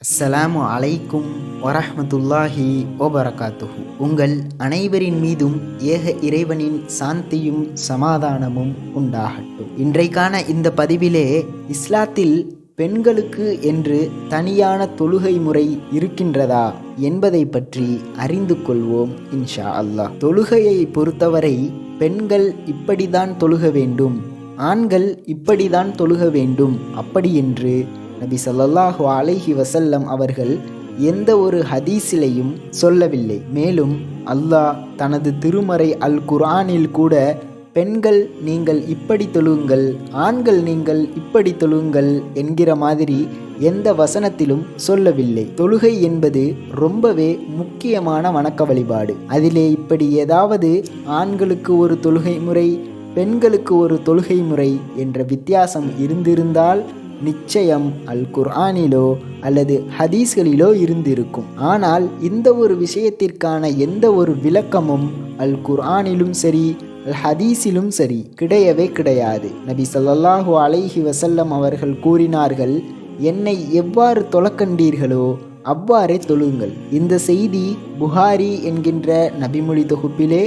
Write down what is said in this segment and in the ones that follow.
அஸ்ஸலாமு அலைக்கும் வரஹ்மத்துல்லாஹி ஓபரகாத்துஹு உங்கள் அனைவரின் மீதும் ஏக இறைவனின் சாந்தியும் சமாதானமும் உண்டாகட்டும். இன்றைக்கான இந்த பதிவிலே இஸ்லாத்தில் பெண்களுக்கு என்று தனியான தொழுகை முறை இருக்கின்றதா என்பதை பற்றி அறிந்து கொள்வோம் இன்ஷா அல்லாஹ். தொழுகையை பொறுத்தவரை பெண்கள் இப்படிதான் தொழுக வேண்டும் ஆண்கள் இப்படிதான் தொழுக வேண்டும். அப்படி என்று நபி ஸல்லல்லாஹு அலைஹி வசல்லம் அவர்கள் எந்த ஒரு ஹதீஸிலையும் சொல்லவில்லை. மேலும் அல்லாஹ் தனது திருமறை அல் குர்ஆனில் கூட பெண்கள் நீங்கள் இப்படி தொழுங்கள் ஆண்கள் நீங்கள் இப்படி தொழுங்கள் என்கிற மாதிரி எந்த வசனத்திலும் சொல்லவில்லை. தொழுகை என்பது ரொம்பவே முக்கியமான வணக்க வழிபாடு. அதிலே இப்படி ஏதாவது ஆண்களுக்கு ஒரு தொழுகை முறை பெண்களுக்கு ஒரு தொழுகை முறை என்ற வித்தியாசம் இருந்திருந்தால் நிச்சயம் அல் குர்ஆனிலோ அல்லது ஹதீஸ்களிலோ இருந்திருக்கும். ஆனால் இந்த ஒரு விஷயத்திற்கான எந்த ஒரு விளக்கமும் அல் குர்ஆனிலும் சரி ஹதீஸிலும் சரி கிடையவே கிடையாது. நபி ஸல்லல்லாஹு அலைஹி வசல்லம் அவர்கள் கூறினார்கள் என்னை எவ்வாறு தொலக்கண்டீர்களோ அவ்வாறே தொழுங்கள். இந்த செய்தி புகாரி என்கின்ற நபிமொழி தொகுப்பிலே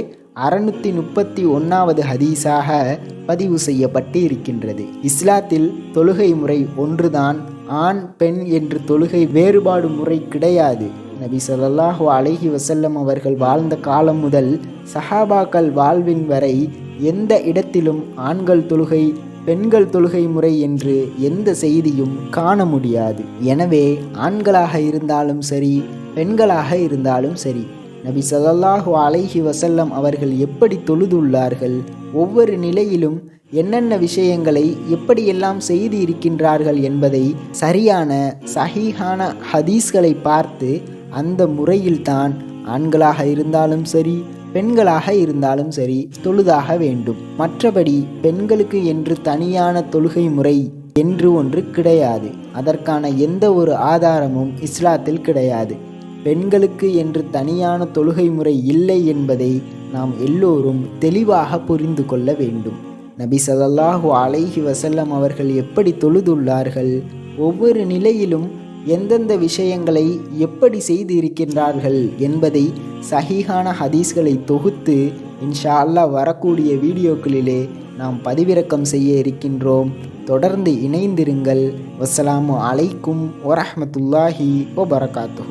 அறுநூத்தி முப்பத்தி ஒன்றாவது ஹதீஸாக பதிவு செய்யப்பட்டு இருக்கின்றது இஸ்லாத்தில் தொழுகை முறை ஒன்றுதான் ஆண் பெண் என்று தொழுகை வேறுபாடு முறை கிடையாது. நபி சொல்லாஹு அலஹி வசல்லம் அவர்கள் வாழ்ந்த காலம் முதல் சஹாபாக்கள் வாழ்வின் வரை எந்த இடத்திலும் ஆண்கள் தொழுகை பெண்கள் தொழுகை முறை என்று எந்த செய்தியும் காண முடியாது. எனவே ஆண்களாக இருந்தாலும் சரி பெண்களாக இருந்தாலும் சரி நபி ஸல்லல்லாஹு அலைஹி வசல்லம் அவர்கள் எப்படி தொழுதுள்ளார்கள் ஒவ்வொரு நிலையிலும் என்னென்ன விஷயங்களை எப்படியெல்லாம் செய்து இருக்கின்றார்கள் என்பதை சரியான சஹீஹான ஹதீஸ்களை பார்த்து அந்த முறையில்தான் ஆண்களாக இருந்தாலும் சரி பெண்களாக இருந்தாலும் சரி தொழுதாக வேண்டும். மற்றபடி பெண்களுக்கு என்று தனியான தொழுகை முறை என்று ஒன்று கிடையாது. அதற்கான எந்த ஒரு ஆதாரமும் இஸ்லாத்தில் கிடையாது. பெண்களுக்கு என்று தனியான தொழுகை முறை இல்லை என்பதை நாம் எல்லோரும் தெளிவாக புரிந்து கொள்ள வேண்டும். நபி சதல்லாஹு அலைஹி வசல்லம் அவர்கள் எப்படி தொழுதுள்ளார்கள்? ஒவ்வொரு நிலையிலும் எந்தெந்த விஷயங்களை எப்படி செய்து இருக்கின்றார்கள் என்பதை சஹிஹான ஹதீஸ்களை தொகுத்து இன்ஷா அல்லாஹ் வரக்கூடிய வீடியோக்களிலே நாம் பதிவிறக்கம் செய்ய இருக்கின்றோம். தொடர்ந்து இணைந்திருங்கள். வசலாமு அலைக்கும் வரஹ்மத்துல்லாஹி ஒபரகாத்து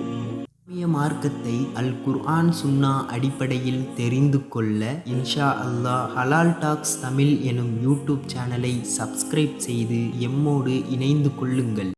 மார்க்கத்தை அல் குர்ஆன் சுன்னா அடிப்படையில் தெரிந்து கொள்ள இன்ஷா அல்லாஹ் ஹலால் டாக்ஸ் தமிழ் எனும் யூடியூப் சேனலை சப்ஸ்கிரைப் செய்து எம்மோடு இணைந்து கொள்ளுங்கள்.